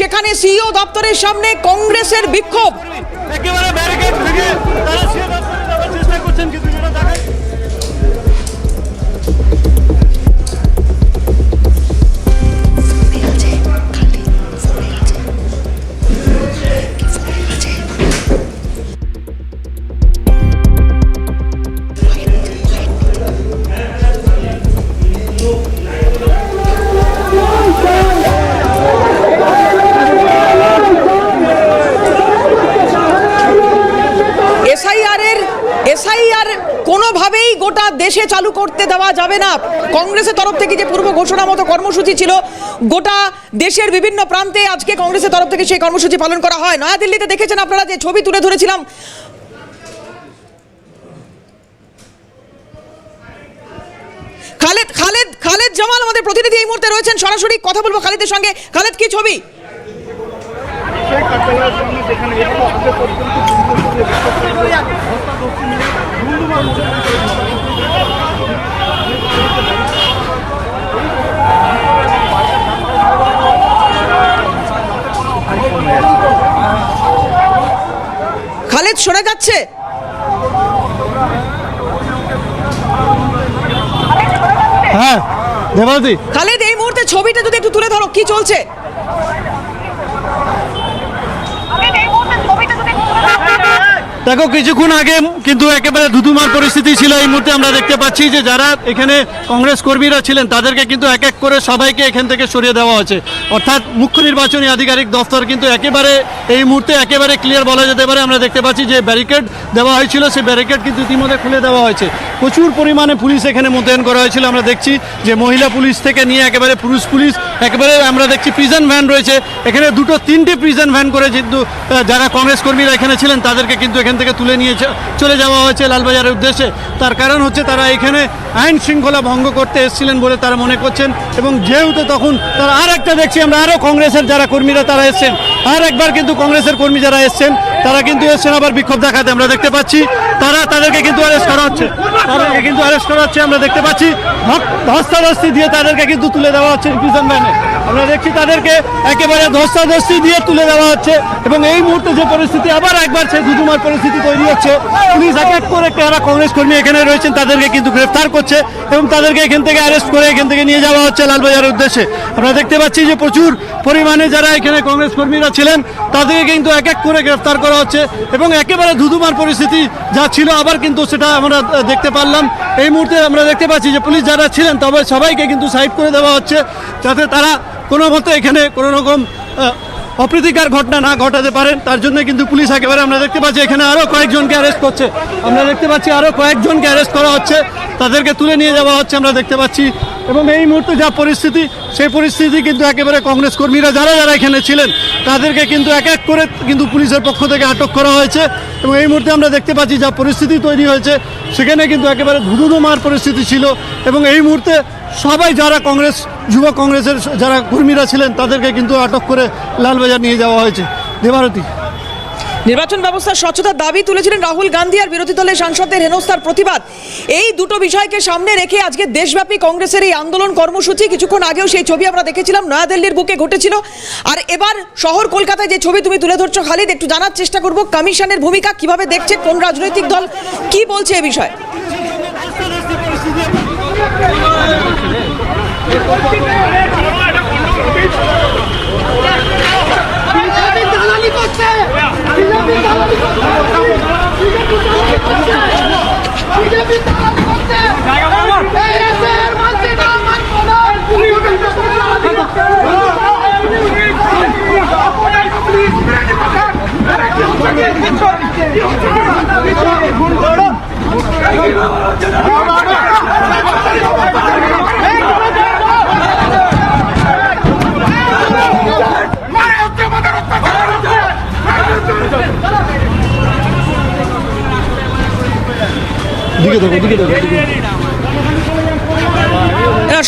সেখানে সিইও দপ্তরের সামনে কংগ্রেসের বিক্ষোভ। একেবারে ব্যারিকেড ভেঙে তারা দপ্তরে যাওয়ার চেষ্টা করছেন কিন্তু কোনোভাবেই গোটা দেশে চালু করতে দেওয়া যাবে না। কংগ্রেসের তরফ থেকে যে পূর্ব ঘোষণা মতো কর্মসূচি ছিল, গোটা দেশের বিভিন্ন প্রান্তে আজকে কংগ্রেসের তরফ থেকে সেই কর্মসূচি পালন করা হয়। নয়াদিল্লিতে দেখেছেন আপনারা যে ছবি তুলে ধরেছিলাম। খালেদ খালেদ খালেদ জামাল আমাদের প্রতিনিধি এই মুহূর্তে রয়েছেন। সরাসরি কথা বলব খালেদের সঙ্গে। খালেদ, কি ছবি? যেখানে খালেদ শোনা যাচ্ছে। হ্যাঁ দেবাদি খালেদ এই মুহূর্তে ছবিটা যদি একটু তুলে ধরো কি চলছে? দেখো, কিছুক্ষণ আগে কিন্তু একেবারে ধুধুমার পরিস্থিতি ছিল। এই মুহূর্তে আমরা দেখতে পাচ্ছি যে যারা এখানে কংগ্রেস কর্মীরা ছিলেন, তাদেরকে কিন্তু একে করে সবাইকে এখান থেকে সরিয়ে দেওয়া হয়েছে। অর্থাৎ মুখ্য নির্বাচনী আধিকারিক দফতর কিন্তু একেবারে এই মুহূর্তে একেবারে ক্লিয়ার বলা যেতে পারে। আমরা দেখতে পাচ্ছি যে ব্যারিকেড দেওয়া হয়েছিল, সেই ব্যারিকেড কিন্তু ইতিমধ্যে খুলে দেওয়া হয়েছে। প্রচুর পরিমাণে পুলিশ এখানে মোতায়েন করা হয়েছিল। আমরা দেখছি যে মহিলা পুলিশ থেকে নিয়ে একেবারে পুরুষ পুলিশ, একেবারে আমরা দেখছি প্রিজন ভ্যান রয়েছে। এখানে দুটো, তিনটে প্রিজন ভ্যান করে কিন্তু যারা কংগ্রেস কর্মীরা এখানে ছিলেন, তাদেরকে কিন্তু এখান থেকে তুলে নিয়ে চলে যাওয়া হয়েছে লালবাজারের উদ্দেশ্যে। তার কারণ হচ্ছে তারা এখানে আইন শৃঙ্খলা ভঙ্গ করতে এসেছিলেন বলে তারা মনে করছেন। এবং যেহেতু তখন তারা আর একটা দেখছি, আমরা আরও কংগ্রেসের যারা কর্মীরা তারা এসছেন। আর একবার কিন্তু কংগ্রেসের কর্মী যারা এসছেন, তারা কিন্তু এসছেন আবার বিক্ষোভ দেখাতে। আমরা দেখতে পাচ্ছি, তারা তাদেরকে কিন্তু অ্যারেস্ট করা হচ্ছে। তাদেরকে কিন্তু অ্যারেস্ট করা হচ্ছে, আমরা দেখতে পাচ্ছি ধস্তাধস্তি দিয়ে তাদেরকে কিন্তু তুলে দেওয়া হচ্ছে প্রিজন ভ্যানে আমরা দেখছি তাদেরকে একেবারে ধস্তাধস্তি দিয়ে তুলে দেওয়া হচ্ছে এবং এই মুহূর্তে যে পরিস্থিতি, আবার একবার সেই দুদুমার পরিস্থিতি তৈরি হচ্ছে। পুলিশ এক এক করে যারা কংগ্রেস কর্মী এখানে রয়েছেন, তাদেরকে কিন্তু গ্রেফতার করছে এবং তাদেরকে এখান থেকে অ্যারেস্ট করে এখান থেকে নিয়ে যাওয়া হচ্ছে। লালবাজারের উদ্দেশ্যে। আমরা দেখতে পাচ্ছি যে প্রচুর পরিমাণে যারা এখানে কংগ্রেস কর্মীরা ছিলেন, তাদেরকে কিন্তু এক এক করে গ্রেফতার করা হচ্ছে এবং একেবারে ধুধুমার পরিস্থিতি যা ছিল আবার কিন্তু সেটা আমরা দেখতে পারলাম। এই মুহূর্তে আমরা দেখতে পাচ্ছি যে পুলিশ যারা ছিলেন, তবে সবাইকে কিন্তু সাইড করে দেওয়া হচ্ছে যাতে তারা কোনো মতো এখানে কোনো রকম অপ্রীতিকর ঘটনা না ঘটাতে পারেন। তার জন্য কিন্তু পুলিশ একেবারে আমরা দেখতে পাচ্ছি এখানে আরও কয়েকজনকে অ্যারেস্ট করছে। আমরা দেখতে পাচ্ছি আরও কয়েকজনকে অ্যারেস্ট করা হচ্ছে। তাদেরকে তুলে নিয়ে যাওয়া হচ্ছে। আমরা দেখতে পাচ্ছি এবং এই মুহূর্তে যা পরিস্থিতি, সেই পরিস্থিতি কিন্তু একেবারে কংগ্রেস কর্মীরা যারা যারা এখানে ছিলেন, তাদেরকে কিন্তু এক এক করে কিন্তু পুলিশের পক্ষ থেকে আটক করা হয়েছে। এবং এই মুহূর্তে আমরা দেখতে পাচ্ছি যা পরিস্থিতি তৈরি হয়েছে, সেখানে কিন্তু একেবারে ধুধুধুমার পরিস্থিতি ছিল। এবং এই মুহূর্তে সবাই যারা কংগ্রেস, যুব কংগ্রেসের যারা কর্মীরা ছিলেন, তাদেরকে কিন্তু আটক করে লালবাজার নিয়ে যাওয়া হয়েছে। দেবারতী। নির্বাচন ব্যবস্থার স্বচ্ছতার দাবি তুলেছিলেন রাহুল গান্ধী আর বিরোধী দলের সাংসদদের হেনস্থার প্রতিবাদ। এই দুটো বিষয়কে সামনে রেখে আজকে দেশব্যাপী কংগ্রেসের এই আন্দোলন কর্মসূচি, কিছুক্ষণ আগেও সেই ছবি আমরা দেখেছিলাম, নয়াদিল্লির বুকে ঘটেছিল। আর এবার শহর কলকাতায় যে ছবি তুমি তুলে ধরছো, খালিদ, একটু জানার চেষ্টা করব, কমিশনের ভূমিকা কীভাবে দেখছে, কোন রাজনৈতিক দল কি বলছে এ বিষয়ে বিজেপি দালালি করছে বিজেপি দালালি করছে বিজেপি দালালি করছে এই দেশের মানছি না মানবো না বিজেপি দালালি করছে আহ,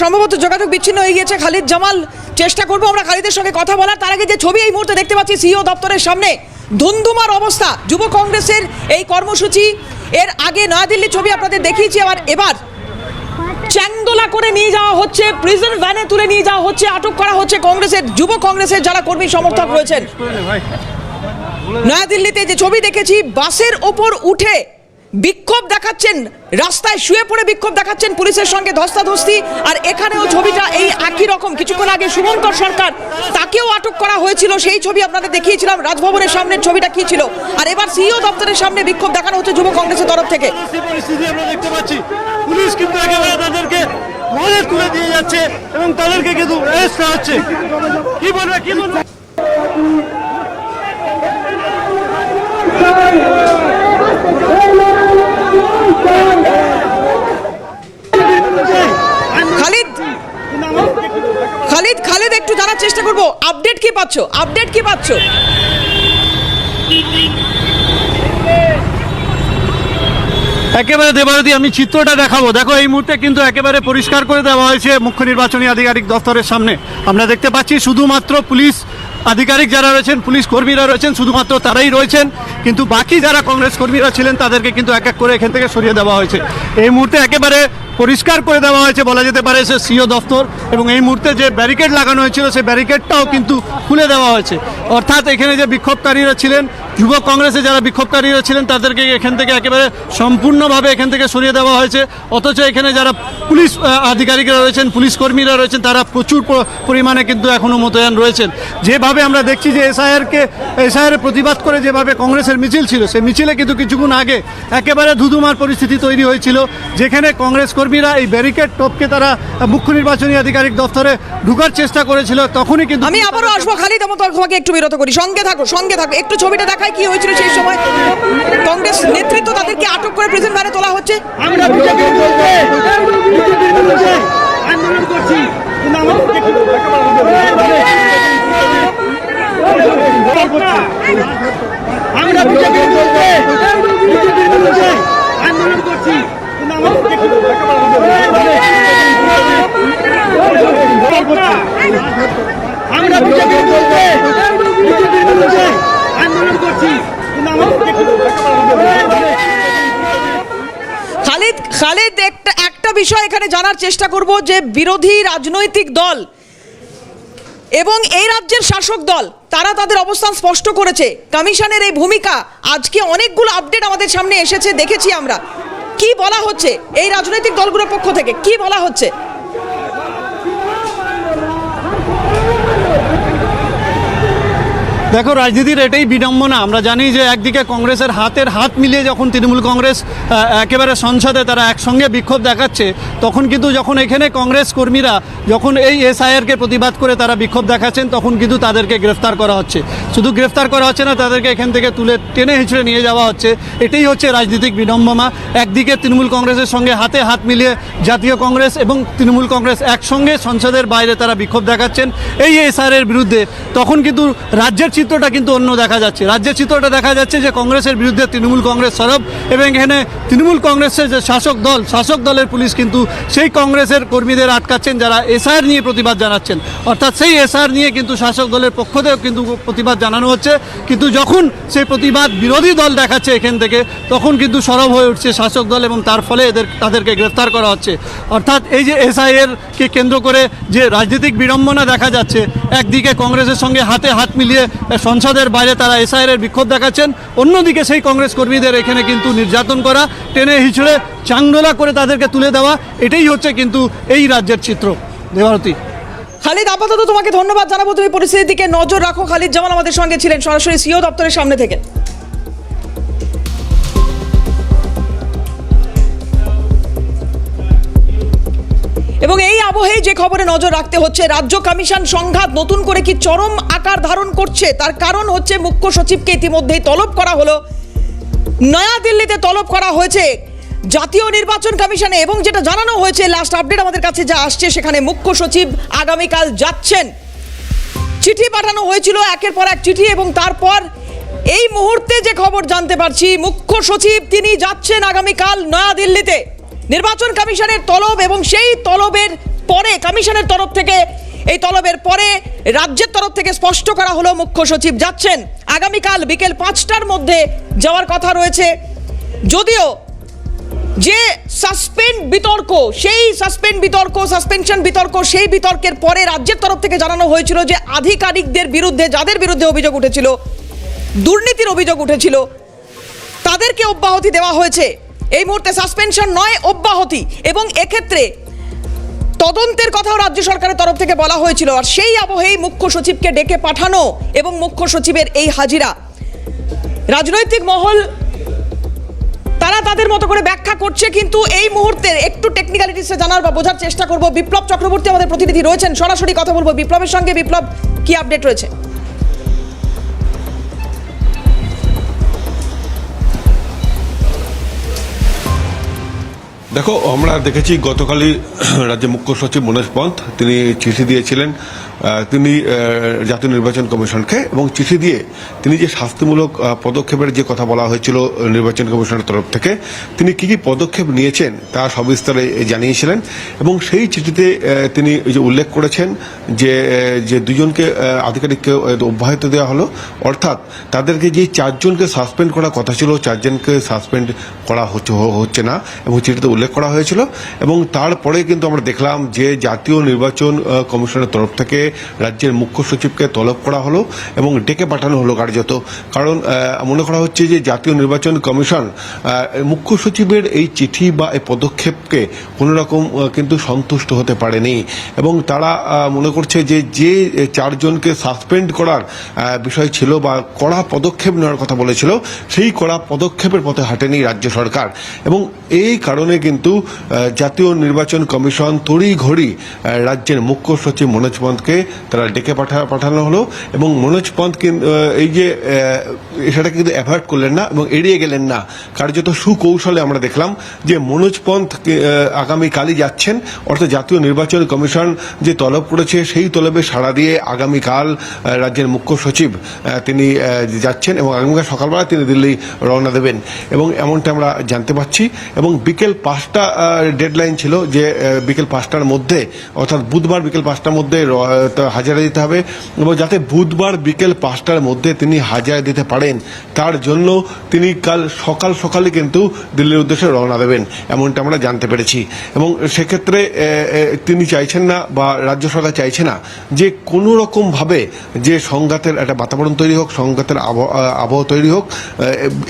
সম্ভবত যোগাযোগ বিচ্ছিন্ন হয়ে গিয়েছে। খালিদ জামাল চেষ্টা করব আমরা খালিদের সঙ্গে কথা বলার। তার আগে যে ছবি এই মুহূর্তে দেখতে পাচ্ছি সিও দপ্তরের সামনে ধুন্ধুমার অবস্থা। যুব কংগ্রেসের এই কর্মসূচি এর আগে নয়াদিল্লির ছবি আপনাদের দেখিয়েছি আবার এবার চ্যাংদোলা করে নিয়ে যাওয়া হচ্ছে প্রিজন ভ্যানে তুলে নিয়ে যাওয়া হচ্ছে আটক করা হচ্ছে কংগ্রেসের যুব কংগ্রেসের যারা কর্মী সমর্থক রয়েছেন। নয়াদিল্লিতে যে ছবি দেখেছি বাসের ওপর উঠে বিক্ষোভ দেখাচ্ছেন, রাস্তায় শুয়ে পড়ে বিক্ষোভ দেখাচ্ছেন পুলিশের সঙ্গে ধস্তাধস্তি। আর এখানেও ছবিটা এই একই রকম। কিছুক্ষণ আগে শুভঙ্কর সরকার তাকেও আটক করা হয়েছিল। সেই ছবি আপনাদের দেখিয়েছিলাম, রাজভবনের সামনের ছবিটা কি ছিল। আর এবার সিইও দপ্তরের সামনে বিক্ষোভ দেখানো হচ্ছে যুব কংগ্রেসের তরফ থেকে। পরিস্থিতি আমরা দেখতে পাচ্ছি। পুলিশ কিন্তু তাদেরকে তুলে দিয়ে যাচ্ছে এবং তাদেরকে কিন্তু খালিদ খালিদ খালিদ একটু জানার চেষ্টা করব। আপডেট কি পাচ্ছ? আপডেট কি পাচ্ছ? একেবারে দেবারতী, আমি চিত্রটা দেখাবো। দেখো, এই মুহূর্তে কিন্তু একেবারে পরিষ্কার করে দেওয়া হয়েছে মুখ্য নির্বাচনী আধিকারিক দফতরের সামনে। আমরা দেখতে পাচ্ছি, শুধুমাত্র পুলিশ আধিকারিক যারা রয়েছেন, পুলিশ কর্মীরা রয়েছেন, শুধুমাত্র তারাই রয়েছেন, কিন্তু বাকি যারা কংগ্রেস কর্মীরা ছিলেন, তাদেরকে কিন্তু এক এক করে এখান থেকে সরিয়ে দেওয়া হয়েছে। এই মুহূর্তে একেবারে পরিষ্কার করে দেওয়া হয়েছে, বলা যেতে পারে সে সিও দফতর, এবং এই মুহূর্তে যে ব্যারিকেড লাগানো হয়েছিল, সেই ব্যারিকেডটাও কিন্তু খুলে দেওয়া হয়েছে। অর্থাৎ এখানে যে বিক্ষোভকারীরা ছিলেন, যুব কংগ্রেসে যারা বিক্ষোভকারীরা ছিলেন, তাদেরকে এখান থেকে একেবারে সম্পূর্ণভাবে এখান থেকে সরিয়ে দেওয়া হয়েছে। অথচ এখানে যারা পুলিশ আধিকারিকরা রয়েছেন, পুলিশ কর্মীরা রয়েছেন, তারা প্রচুর পরিমাণে কিন্তু এখনও মোতায়েন রয়েছেন। যেভাবে আমরা দেখছি যে এসআইআরকে এসআইআর প্রতিবাদ করে যেভাবে কংগ্রেসের মিছিল ছিল সেই মিছিলে কিন্তু কিছুক্ষণ আগে একেবারে ধুধুমার পরিস্থিতি তৈরি হয়েছিল যেখানে কংগ্রেস কর্মীরা এই ব্যারিকেড টপকে তারা মুখ্য নির্বাচনী আধিকারিক দপ্তরে ঢুকার চেষ্টা করেছিল তখনই কিন্তু আমি আবারও আসব আমার তোমাকে একটু বিরত করি। সঙ্গে থাকো সঙ্গে থাকো। একটু ছবিটা দেখায় কি হয়েছিল সেই সময়। কংগ্রেস নেতৃত্ব তাদেরকে আটক করে প্রেজেন্ট ভ্যানে তোলা হচ্ছে। আমরা আন্দোলন করছি আমাদের আমরা বিজেপির বিরুদ্ধে বিজেপির বিরুদ্ধে আন্দোলন করছি আমরা বিজেপির আন্দোলন করছি খালিদ খালিদ, একটা একটা বিষয় এখানে জানার চেষ্টা করব যে বিরোধী রাজনৈতিক দল এবং এই রাজ্যের শাসক দল, তারা তাদের অবস্থান স্পষ্ট করেছে। কমিশনের এই ভূমিকা, আজকে অনেকগুলো আপডেট আমাদের সামনে এসেছে, দেখেছি আমরা। কি বলা হচ্ছে এই রাজনৈতিক দলগুলোর পক্ষ থেকে? কি বলা হচ্ছে? দেখো, রাজনীতির এটাই বিড়ম্বনা। আমরা জানি যে একদিকে কংগ্রেসের হাতের হাত মিলিয়ে যখন তৃণমূল কংগ্রেস একেবারে সংসদে তারা একসঙ্গে বিক্ষোভ দেখাচ্ছে, তখন কিন্তু যখন এখানে কংগ্রেস কর্মীরা যখন এই এসআইআরকে প্রতিবাদ করে তারা বিক্ষোভ দেখাচ্ছেন, তখন কিন্তু তাদেরকে গ্রেফতার করা হচ্ছে। শুধু গ্রেফতার করা হচ্ছে না, তাদেরকে এখান থেকে তুলে টেনে হিঁচড়ে নিয়ে যাওয়া হচ্ছে। এটাই হচ্ছে রাজনৈতিক বিড়ম্বনা। একদিকে তৃণমূল কংগ্রেসের সঙ্গে হাতে হাত মিলিয়ে জাতীয় কংগ্রেস এবং তৃণমূল কংগ্রেস একসঙ্গে সংসদের বাইরে তারা বিক্ষোভ দেখাচ্ছেন, এই এসআর বিরুদ্ধে। তখন কিন্তু রাজ্যের চিত্রটা কিন্তু অন্য দেখা যাচ্ছে। রাজ্যের চিত্রটা দেখা যাচ্ছে যে কংগ্রেসের বিরুদ্ধে তৃণমূল কংগ্রেস সরব এবং এখানে তৃণমূল কংগ্রেসের যে শাসক দল, শাসক দলের পুলিশ কিন্তু সেই কংগ্রেসের কর্মীদের আটকাচ্ছেন যারা এসআর নিয়ে প্রতিবাদ জানাচ্ছেন। অর্থাৎ সেই এসআর নিয়ে কিন্তু শাসক দলের পক্ষ থেকেও কিন্তু প্রতিবাদ জানানো হচ্ছে। কিন্তু যখন সেই প্রতিবাদ বিরোধী দল দেখাচ্ছে এখান থেকে, তখন কিন্তু সরব হয়ে উঠছে শাসক দল এবং তার ফলে এদের, তাদেরকে গ্রেফতার করা হচ্ছে। অর্থাৎ এই যে এসআইএর কে কেন্দ্র করে যে রাজনৈতিক বিড়ম্বনা দেখা যাচ্ছে, একদিকে কংগ্রেসের সঙ্গে হাতে হাত মিলিয়ে সংসদের বাইরে তারা এসআইয়ের বিক্ষোভ দেখাচ্ছেন। অন্যদিকে সেই কংগ্রেস কর্মীদের এখানে কিন্তু নির্যাতন করা, টেনে হিঁচড়ে চাংডোলা করে তাদেরকে তুলে দেওয়া, এটাই হচ্ছে কিন্তু এই রাজ্যের চিত্র। দেবারতী। খালিদ, আপাতত তোমাকে ধন্যবাদ জানাব। তুমি পরিস্থিতির দিকে নজর রাখো। খালিদ জামান আমাদের সঙ্গে ছিলেন, সরাসরি সিও দপ্তরের সামনে থেকে। এবং এই আবহেই যে খবরে নজর রাখতে হচ্ছে, রাজ্য কমিশন সংঘাত নতুন করে কি চরম আকার ধারণ করছে? তার কারণ হচ্ছে মুখ্য সচিবকে ইতিমধ্যেই তলব করা হলো। নয়াদিল্লিতে তলব করা হয়েছে জাতীয় নির্বাচন কমিশনে এবং যেটা জানানো হয়েছে লাস্ট আপডেট আমাদের কাছে যা আসছে সেখানে মুখ্য সচিব আগামীকাল যাচ্ছেন। চিঠি পাঠানো হয়েছিল একের পর এক চিঠি এবং তারপর এই মুহূর্তে যে খবর জানতে পারছি, মুখ্য সচিব তিনি যাচ্ছেন আগামীকাল নয়াদিল্লিতে। নির্বাচন কমিশনের তলব এবং সেই তলবের পরে, কমিশনের তরফ থেকে, এই তলবের পরে রাজ্যের তরফ থেকে স্পষ্ট করা হলো মুখ্য সচিব যাচ্ছেন। আগামীকাল বিকেল পাঁচটার মধ্যে যাওয়ার কথা রয়েছে। যদিও যে সাসপেন্ড বিতর্ক, সেই সাসপেন্ড বিতর্ক, সাসপেনশন বিতর্ক, সেই বিতর্কের পরে রাজ্যের তরফ থেকে জানানো হয়েছিল যে আধিকারিকদের বিরুদ্ধে, যাদের বিরুদ্ধে অভিযোগ উঠেছিল, দুর্নীতির অভিযোগ উঠেছিল, তাদেরকে অব্যাহতি দেওয়া হয়েছে। এই মুহূর্তে সাসপেনশন নয়, অব্যাহতি। এবং এক্ষেত্রে তদন্তের কথাও রাজ্য সরকারের তরফ থেকে বলা হয়েছিল। আর সেই আবহেই মুখ্য সচিবকে ডেকে পাঠানো এবং মুখ্য সচিবের এই হাজিরা। রাজনৈতিক মহল, তারা তাদের মতো করে ব্যাখ্যা করছে, কিন্তু এই মুহূর্তে একটু টেকনিক্যালিটিসে জানার বা বোঝার চেষ্টা করব। বিপ্লব চক্রবর্তী আমাদের প্রতিনিধি রয়েছেন। সরাসরি কথা বলব বিপ্লবের সঙ্গে। বিপ্লব, কি আপডেট রয়েছে? দেখো আমরা দেখেছি গতকালই রাজ্যের মুখ্য সচিব মনোজ পন্থ তিনি চিঠি দিয়েছিলেন তিনি জাতীয় নির্বাচন কমিশনকে এবং চিঠি দিয়ে তিনি যে শাস্তিমূলক পদক্ষেপের যে কথা বলা হয়েছিল নির্বাচন কমিশনের তরফ থেকে, তিনি কি কি পদক্ষেপ নিয়েছেন তা সবিস্তারে জানিয়েছিলেন এবং সেই চিঠিতে তিনি যে উল্লেখ করেছেন যে যে দুজনকে আধিকারিককে অব্যাহত দেওয়া হলো, অর্থাৎ তাদেরকে যে চারজনকে সাসপেন্ড করার কথা ছিল, চারজনকে সাসপেন্ড করা হচ্ছে হচ্ছে না এবং চিঠিতে উল্লেখ করা হয়েছিল এবং তারপরে কিন্তু আমরা দেখলাম যে জাতীয় নির্বাচন কমিশনের তরফ থেকে রাজ্যের মুখ্য সচিবকে তলব করা হলো এবং ডেকে পাঠানো হলো কার্যত। কারণ মনে করা হচ্ছে যে জাতীয় নির্বাচন কমিশন মুখ্য সচিবের এই চিঠি বা এই পদক্ষেপকে কোনো রকম কিন্তু সন্তুষ্ট হতে পারেনি। এবং তারা মনে করছে যে যে চারজনকে সাসপেন্ড করার বিষয় ছিল বা কড়া পদক্ষেপ নেওয়ার কথা বলেছিল, সেই কড়া পদক্ষেপের পথে হাঁটেনি রাজ্য সরকার। এবং এই কারণে কিন্তু জাতীয় নির্বাচন কমিশন তড়িঘড়ি রাজ্যের মুখ্য সচিব মনোজ পন্থকে তারা ডেকে পাঠা পাঠানো হলো এবং মনোজ আহ, এই যে সেটা কিন্তু অ্যাভয়েড করলেন না এবং এড়িয়ে গেলেন না। কার্যত সুকৌশলে আমরা দেখলাম যে মনোজ পন্থ আগামীকালই যাচ্ছেন অর্থাৎ জাতীয় নির্বাচন কমিশন যে তলব করেছে সেই তলবে সাড়া দিয়ে আগামীকাল রাজ্যের মুখ্য সচিব তিনি যাচ্ছেন এবং আগামীকাল সকালবেলা তিনি দিল্লি রওনা দেবেন। এবং এমনটা আমরা জানতে পারছি এবং বিকেল পাঁচটা ডেডলাইন ছিল যে বিকেল পাঁচটার মধ্যে অর্থাৎ বুধবার বিকেল পাঁচটার মধ্যে হাজারা দিতে হবে এবং যাতে বুধবার বিকেল পাঁচটার মধ্যে তিনি হাজারা দিতে পারেন। তার জন্য তিনি কাল সকাল সকালে কিন্তু দিল্লির উদ্দেশ্যে রওনা দেবেন, এমনটা আমরা জানতে পেরেছি। এবং সেক্ষেত্রে তিনি চাইছেন না বা রাজ্য সরকার চাইছে না যে কোনো রকম ভাবে যে সংঘাতের একটা বাতাবরণ তৈরি হোক, সংঘাতের আবহ- তৈরি হোক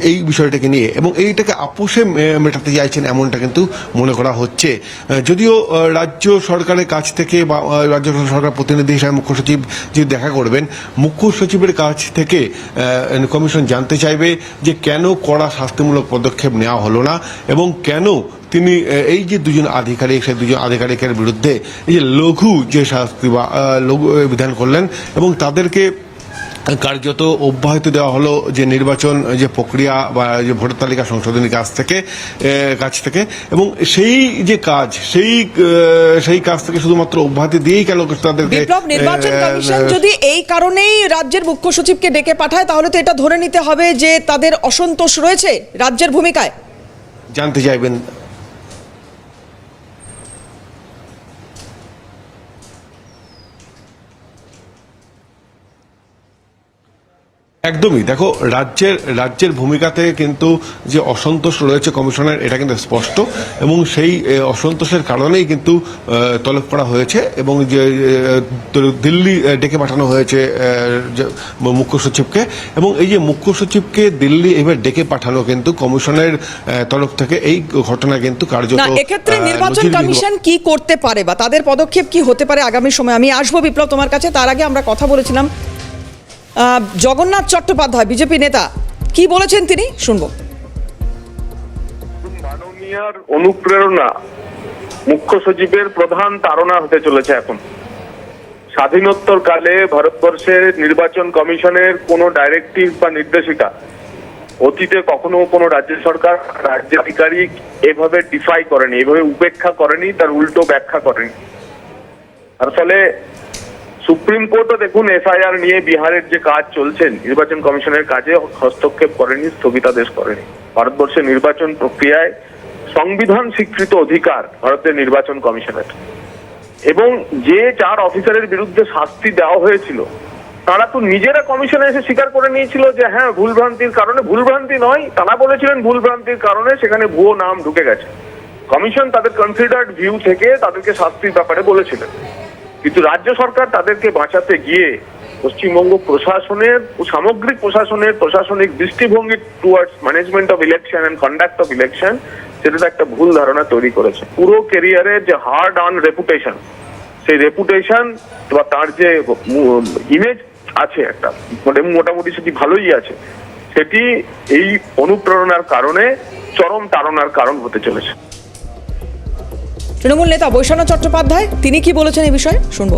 এই বিষয়টাকে নিয়ে এবং এইটাকে আপোষে মেটাতে চাইছেন এমনটা কিন্তু মনে করা হচ্ছে। যদিও রাজ্য সরকারের কাছ থেকে বা রাজ্য সরকার প্রতিনিধি হিসাবে মুখ্য সচিব যে দেখা করবেন, মুখ্য সচিবের কাছ থেকে কমিশন জানতে চাইবে যে কেন কড়া শাস্তিমূলক পদক্ষেপ নেওয়া হলো না এবং কেন তিনি এই যে দুজন আধিকারিক, সেই দুজন আধিকারিকের বিরুদ্ধে এই যে লঘু যে শাস্তি বা লঘু বিধান করলেন এবং তাদেরকে কার্যত অব্যাহতি দেওয়া হলো যে নির্বাচন যে প্রক্রিয়া বা যে ভোটার তালিকা সংশোধনীর কাছ থেকে কাছ থেকে। এবং সেই যে কাজ সেই সেই কাজ থেকে শুধুমাত্র অব্যাহতি দিয়েই কেন তাদেরকে নির্বাচন কমিশন যদি এই কারণেই রাজ্যের মুখ্য সচিবকে ডেকে পাঠায় তাহলে তো এটা ধরে নিতে হবে যে তাদের অসন্তোষ রয়েছে রাজ্যের ভূমিকায়। জানতে চাইবেন একদমই। দেখো রাজ্যের রাজ্যের ভূমিকাতে কিন্তু যে অসন্তোষ রয়েছে কমিশনের এটা কিন্তু স্পষ্ট। এবং সেই অসন্তোষের কারণেই কিন্তু তলব করা হয়েছে এবং যে দিল্লি ডেকে পাঠানো হয়েছে মুখ্য সচিবকে। এবং এই যে মুখ্য সচিবকে দিল্লি এবার ডেকে পাঠানো কিন্তু কমিশনের তরফ থেকে এই ঘটনা কিন্তু কার্যত এক্ষেত্রে নির্বাচন কমিশন কি করতে পারে বা তাদের পদক্ষেপ কি হতে পারে আগামী সময়? আমি আসব বিপ্লব তোমার কাছে তার আগে আমরা কথা বলেছিলাম জগন্নাথ চট্টোপাধ্যায়, বিজেপি নেতা, কি বলেছেন তিনি? শুনব। মাননীয়ার অনুপ্রেরণা মুখ্য সচিবের প্রধান তাড়না হতে চলেছে এখন। স্বাধীনোত্তর কালে ভারতবর্ষের নির্বাচন কমিশনের কোনো ডাইরেক্টিভ বা নির্দেশিকা অতীতে কখনো কোনো রাজ্য সরকার, রাজ্য আধিকারিক এভাবে ডিফাই করেনি, এভাবে উপেক্ষা করেনি, তার উল্টো ব্যাখ্যা করেনি। আর ফলে সুপ্রিম কোর্টও দেখুন, এফআইআর নিয়ে বিহারের যে কাজ চলছে নির্বাচন কমিশনের কাজে হস্তক্ষেপ করেনি, স্থগিতাদেশ করেনি। ভারতবর্ষের নির্বাচন প্রক্রিয়ায় সংবিধান স্বীকৃত অধিকার ভারতের নির্বাচন কমিশনের। এবং যে চার অফিসারের বিরুদ্ধে শাস্তি দেওয়া হয়েছিল, তারা তো নিজেরা কমিশনে এসে স্বীকার করে নিয়েছিল যে হ্যাঁ ভুলভ্রান্তির কারণে, ভুলভ্রান্তি নয়, তারা বলেছিলেন ভুলভ্রান্তির কারণে সেখানে ভুয়ো নাম ঢুকে গেছে। কমিশন তাদের কনসিডার্ড ভিউ থেকে তাদেরকে শাস্তির ব্যাপারে বলেছিলেন। কিন্তু রাজ্য সরকার তাদেরকে বাঁচাতে গিয়ে পশ্চিমবঙ্গ প্রশাসনের সামগ্রিক প্রশাসনের প্রশাসনিক দৃষ্টিভঙ্গি towards management of election and conduct of election সেটাতে একটা ভুল ধারণা তৈরি করেছে। পুরো কেরিয়ারের যে হার্ড অন রেপুটেশন সেই রেপুটেশন বা তার যে ইমেজ আছে একটা মোটামুটি- মোটামুটি সেটি ভালোই আছে। সেটি এই অনুপ্রেরণার কারণে চরম তাড়নার কারণ হতে চলেছে। তৃণমূল নেতা বৈশান্য চট্টোপাধ্যায়, তিনি কি বলেছেন এই বিষয়ে? শুনব।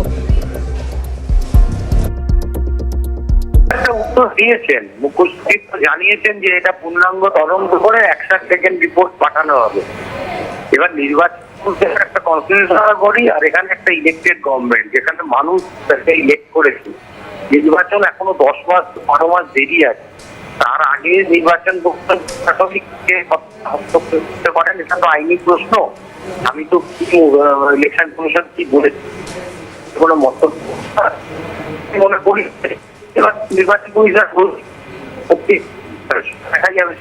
দিয়েছেন। মুখ্যসচিব জানিয়েছেন যে এটা পূর্ণাঙ্গ তদন্ত করে একশো সেকেন্ড রিপোর্ট পাঠানো হবে। এবার নির্বাচন একটা আর এখানে একটা ইলেক্টেড গভর্নমেন্ট যেখানে মানুষ তাকে ইলেক্ট করেছে। নির্বাচন এখনও দশ মাস, বারো মাস দেরি আছে। তার আগে নির্বাচন পারেন, এটা তো আইনি প্রশ্ন। আমি তো ইলেকশন কমিশন কি বলেছি? কোনো মন্তব্য মনে করি নির্বাচন কমিশন ওকে, দেখা যাবে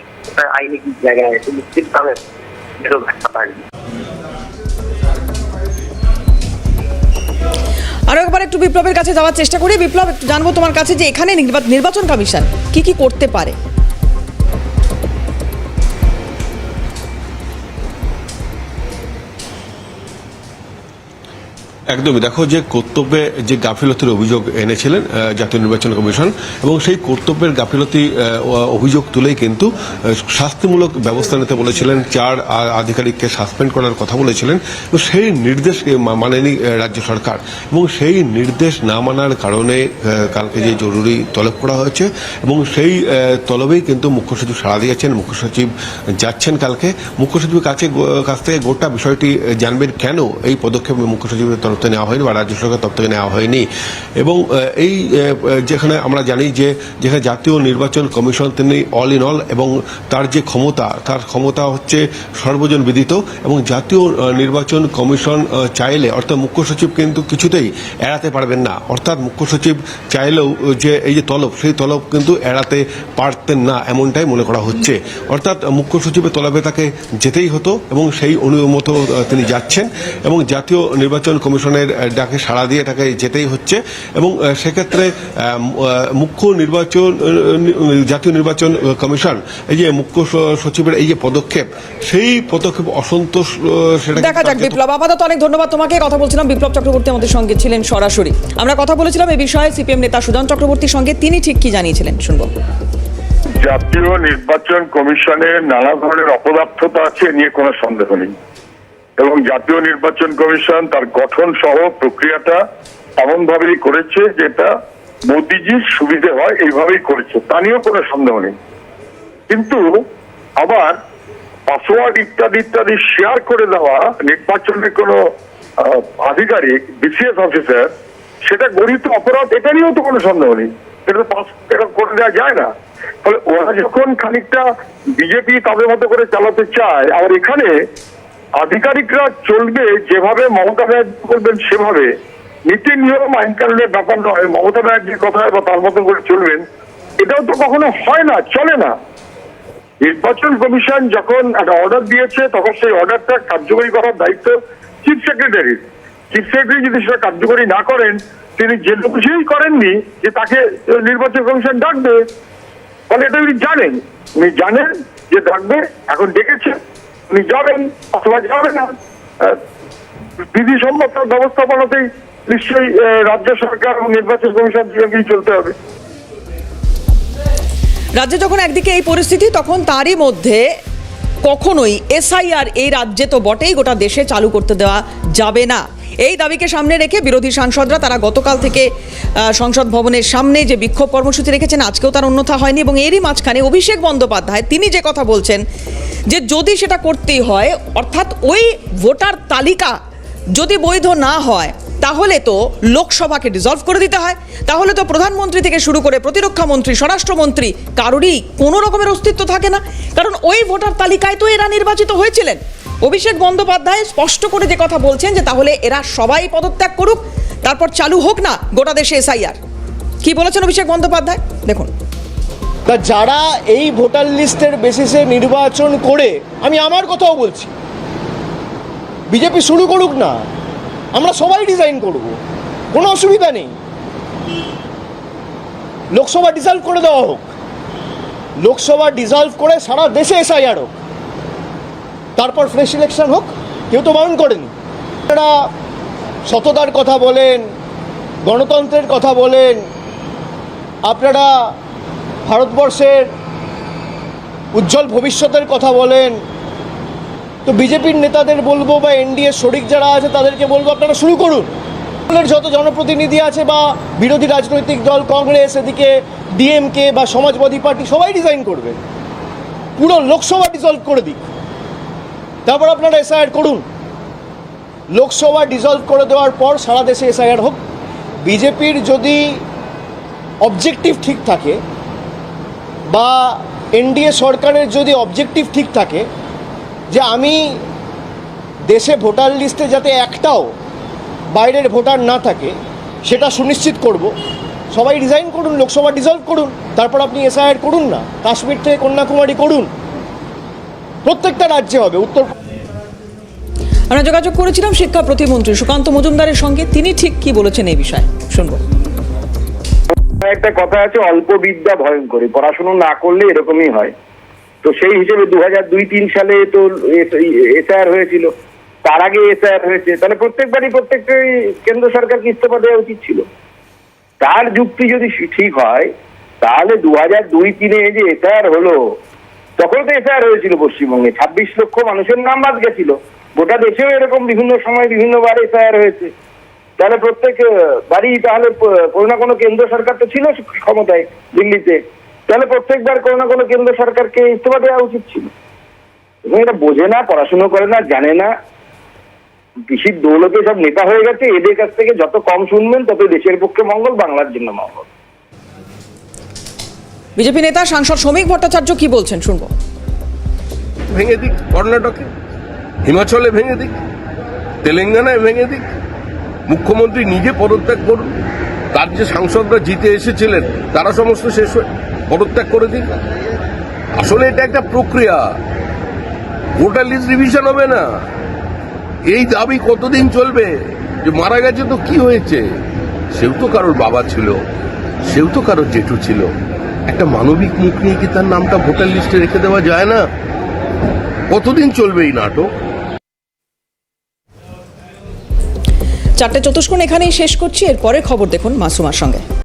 আইনি কি জায়গায় আছে নিশ্চিতভাবে এরকম একটা থাকবে আরও একবার একটু বিপ্লবের কাছে যাওয়ার চেষ্টা করি। বিপ্লব জানব তোমার কাছে যে এখানে নির্বা- নির্বাচন কমিশন কি কি করতে পারে? একদমই। দেখো যে কর্তব্যে যে গাফিলতির অভিযোগ এনেছিলেন জাতীয় নির্বাচন কমিশন, এবং সেই কর্তব্যের গাফিলতি অভিযোগ তুলেই কিন্তু শাস্তিমূলক ব্যবস্থা নিতে বলেছিলেন, চার আধিকারিককে সাসপেন্ড করার কথা বলেছিলেন, এবং সেই নির্দেশ মানেনি রাজ্য সরকার। এবং সেই নির্দেশ না মানার কারণে কালকে যে জরুরি তলব করা হয়েছে, এবং সেই তলবেই কিন্তু মুখ্য সচিব সাড়া দিয়েছেন, মুখ্য সচিব যাচ্ছেন কালকে। মুখ্য সচিবের কাছে কাছ থেকে গোটা বিষয়টি জানবেন কেন এই পদক্ষেপ মুখ্য সচিবের তরফ থেকে নেওয়া হয়নি বা রাজ্য সরকার থেকে নেওয়া হয়নি। এবং এই যেখানে আমরা জানি যে, যেখানে জাতীয় নির্বাচন কমিশন তিনি অল ইন অল এবং তার যে ক্ষমতা, তার ক্ষমতা হচ্ছে সর্বজন বিদিত এবং জাতীয় নির্বাচন কমিশন চাইলে, অর্থাৎ মুখ্য সচিব কিন্তু কিছুতেই এড়াতে পারবেন না। অর্থাৎ মুখ্য সচিব চাইলেও যে, এই যে তলব, সেই তলব কিন্তু এড়াতে পারতেন না এমনটাই মনে করা হচ্ছে। অর্থাৎ মুখ্য সচিবের তলবে তাকে যেতেই হতো এবং সেই অনুমত তিনি যাচ্ছেন এবং জাতীয় নির্বাচন কমিশনের ডাকে সাড়া দিয়ে তাকে যেতেই হচ্ছে। এবং সেক্ষেত্রে মুখ্য নির্বাচন জাতীয় নির্বাচন কমিশন এই যে মুখ্য সচিবের এই যে পদক্ষেপ সেই পদক্ষেপ অসন্তোষ সেটা দেখা যাক বিপ্লব। আপাতত অনেক ধন্যবাদ তোমাকে। কথা বলছিলাম বিপ্লব চক্রবর্তী আমাদের সঙ্গে ছিলেন সরাসরি। আমরা কথা বলেছিলাম এই বিষয়ে সিপিএম নেতা সুজন চক্রবর্তীর সঙ্গে। তিনি ঠিক কি জানিয়েছিলেন? শুনব। জাতীয় নির্বাচন কমিশনের নানা ধরনের অপদার্থতা আছে নিয়ে কোনো সন্দেহ নেই। এবং জাতীয় নির্বাচন কমিশন তার গঠন সহ প্রক্রিয়াটা এমন ভাবেই করেছে যেটা মোদিজির সুবিধে হয়, এইভাবেই করেছে। তা নিয়েও কোনো সন্দেহ নেই। কিন্তু আবার পাসওয়ার্ড ইত্যাদি ইত্যাদি শেয়ার করে দেওয়া নির্বাচনের কোনো আধিকারিক বিসিএস অফিসার সেটা গরিত অপরাধ, এটা নিয়েও তো কোনো সন্দেহ নেই। এটা পাস এটা করে দেওয়া যায় না। ফলে ওরা যখন খানিকটা বিজেপি তাদের মতো করে চালাতে চায় আর এখানে আধিকারিকরা চলবে, যেভাবে মমতা ব্যানার্জি করবেন সেভাবে। নীতি নিয়ম আইন কানুনের ব্যাপার নয়, মমতা ব্যানার্জির কথা বা তার মতো করে চলবেন। এটাও তো কখনো হয় না, চলে না। নির্বাচন কমিশন যখন একটা অর্ডার দিয়েছে, তখন সেই অর্ডারটা কার্যকরী করার দায়িত্ব চিফ সেক্রেটারির চিফ সেক্রেটারি যদি সেটা কার্যকরী না করেন, তিনি যে খুশিই করেননি যে তাকে নির্বাচন কমিশন ডাকবে ফলে এটা উনি জানেন। উনি জানেন যে ডাকবে, এখন ডেকেছে উনি যাবেন অথবা যাবে না বিধিসম্মত ব্যবস্থাপনাতেই নিশ্চয়ই রাজ্য সরকার এবং নির্বাচন কমিশন দুজনকেই চলতে হবে। রাজ্যে যখন একদিকে এই পরিস্থিতি, তখন তারই মধ্যে কখনোই এসআইআর এই রাজ্যে তো বটেই, গোটা দেশে চালু করতে দেওয়া যাবে না। এই দাবিকে সামনে রেখে বিরোধী সাংসদরা তারা গতকাল থেকে সংসদ ভবনের সামনে যে বিক্ষোভ কর্মসূচি রেখেছেন, আজকেও তার অন্যথা হয়নি এবং এরই মাঝখানে অভিষেক বন্দ্যোপাধ্যায়, তিনি যে কথা বলছেন যে যদি সেটা করতেই হয়, অর্থাৎ ওই ভোটার তালিকা যদি বৈধ না হয়, তাহলে তো লোকসভাকে ডিজলভ করে দিতে হয়। তাহলে তো প্রধানমন্ত্রী থেকে শুরু করে প্রতিরক্ষা মন্ত্রী, স্বরাষ্ট্রমন্ত্রী কারোরই কোনো রকমের অস্তিত্ব থাকে না। কারণ ওই ভোটার তালিকায় তো এরা নির্বাচিত হয়েছিলেন। অভিষেক বন্দ্যোপাধ্যায় স্পষ্ট করে যে কথা বলছেন যে তাহলে এরা সবাই পদত্যাগ করুক, তারপর চালু হোক না গোটা দেশে এসআইআর। কি বলেছেন অভিষেক বন্দ্যোপাধ্যায়? দেখুন। তা যারা এই ভোটার লিস্টের বেসিসে নির্বাচন করে, আমি আমার কথাও বলছি। বিজেপি শুরু করুক না, আমরা সবাই ডিজাইন করব, কোনো অসুবিধা নেই। লোকসভা ডিজলভ করে দেওয়া হোক, লোকসভা ডিজলভ করে সারা দেশে এসআইআর হোক, তারপর ফ্রেশ ইলেকশন হোক, কেউ তো বারণ করেনি। আপনারা সততার কথা বলেন, গণতন্ত্রের কথা বলেন, আপনারা ভারতবর্ষের উজ্জ্বল ভবিষ্যতের কথা বলেন, তো বিজেপির নেতাদের বলব বা এনডিএ শরিক যারা আছে তাদেরকে বলব আপনারা শুরু করুন। যত জনপ্রতিনিধি আছে বা বিরোধী রাজনৈতিক দল, কংগ্রেস, এদিকে ডিএমকে বা সমাজবাদী পার্টি, সবাই ডিজাইন করবে। পুরো লোকসভা ডিজলভ করে দিক। তারপর আপনারা এসআইআর করুন। লোকসভা ডিজলভ করে দেওয়ার পর সারা দেশে এসআইআর হোক। বিজেপির যদি অবজেক্টিভ ঠিক থাকে বা এনডিএ সরকারের যদি অবজেক্টিভ ঠিক থাকে, যে আমি দেশে ভোটার লিস্টে যাতে একটাও বাইরের ভোটার না থাকে, সেটা সুনিশ্চিত করব। সবাই ডিজাইন করুন, লোকসভা ডিজলভ করুন, তারপর আপনি এসআইআর করুন না, কাশ্মীর থেকে কন্যাকুমারী করুন। প্রত্যেকটা রাজ্যে হবে, উত্তর আমরা যোগাযোগ করেছিলাম শিক্ষা প্রতিমন্ত্রী সুকান্ত মজুমদারের সঙ্গে, তিনি ঠিক কি বলেছেন এই বিষয়ে? শুনব। একটা কথা আছে অল্প বিদ্যা ভয়ঙ্করী পড়াশুনো না করলে এরকমই হয়। তো সেই হিসেবে দু হাজার দুই তিন সালে তো এসআর হয়েছিল। তার আগে এসআর হয়েছে। তাহলে প্রত্যেকবারই প্রত্যেকটাই কেন্দ্র সরকারকে ইস্তফা দেওয়া উচিত ছিল। তার যুক্তি যদি ঠিক হয়, তাহলে দু হাজার দুই তিনে যে এসআর হলো, তখন তো এসআর হয়েছিল পশ্চিমবঙ্গে। ছাব্বিশ লক্ষ মানুষের নাম বাদ গেছিল। গোটা দেশেও এরকম বিভিন্ন সময় বিভিন্নবার এসআর হয়েছে। তাহলে প্রত্যেক বাড়ি তাহলে কোনো না কোনো কেন্দ্র সরকার তো ছিল ক্ষমতায় দিল্লিতে। তাহলে প্রত্যেকবার কোনো না কোনো কেন্দ্র সরকারকে ইস্তফা দেওয়া উচিত ছিল। এবং এটা বোঝে না পড়াশুনো করে না জানে না। কৃষির দৌলতে সব নেতা হয়ে গেছে এদের কাছ থেকে যত কম শুনবেন তত দেশের পক্ষে মঙ্গল বাংলার জন্য মঙ্গল। বিজেপি নেতা সাংসদ শ্রমিক ভট্টাচার্য কি বলছেন? শুনব। ভেঙে দিক কর্ণাটকে। হিমাচলে ভেঙে দিক তেলেঙ্গানায় ভেঙে দিক মুখ্যমন্ত্রী নিজে পদত্যাগ করুন। তার যে সাংসদরা জিতে এসেছিলেন, তারা সমস্ত শেষ পদত্যাগ করে দিন। আসলে এটা একটা প্রক্রিয়া। ভোটার লিস্ট রিভিশন হবে না। এই দাবি কতদিন চলবে? যে মারা গেছে তো কি হয়েছে? সেও তো কারোর বাবা ছিল। সেও তো কারোর জেঠু ছিল। একটা মানবিক মুখ নিয়ে কি তার নামটা ভোটার লিস্টে রেখে দেওয়া যায় না? কতদিন চলবে এই নাটক? চারটে চতুষ্কোণ এখানেই শেষ করছি। এরপরে খবর দেখুন মাসুমার সঙ্গে।